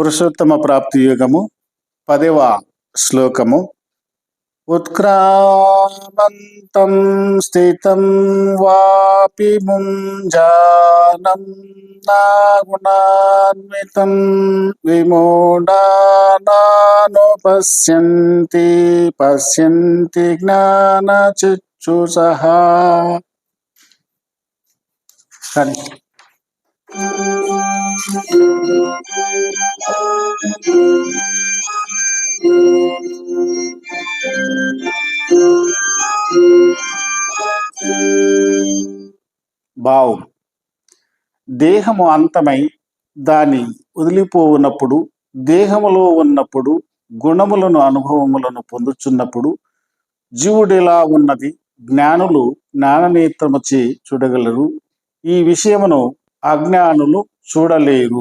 పురుషోత్తమ ప్రాప్తి యుగము పదవ శ్లోకము ఉత్క్రామంతం స్థితం వాపి ముంజానం నాగుణాన్వితం విమూఢానాను పశ్యంతి పశ్యంతి Thank you. భావం దేహము అంతమై దాని వదిలిపోవునప్పుడు దేహములో ఉన్నప్పుడు గుణములను అనుభవములను పొందుచున్నప్పుడు జీవుడిలా ఉన్నది జ్ఞానులు జ్ఞాననేత్రముచే చూడగలరు. ఈ విషయమును అజ్ఞానులు చూడలేరు.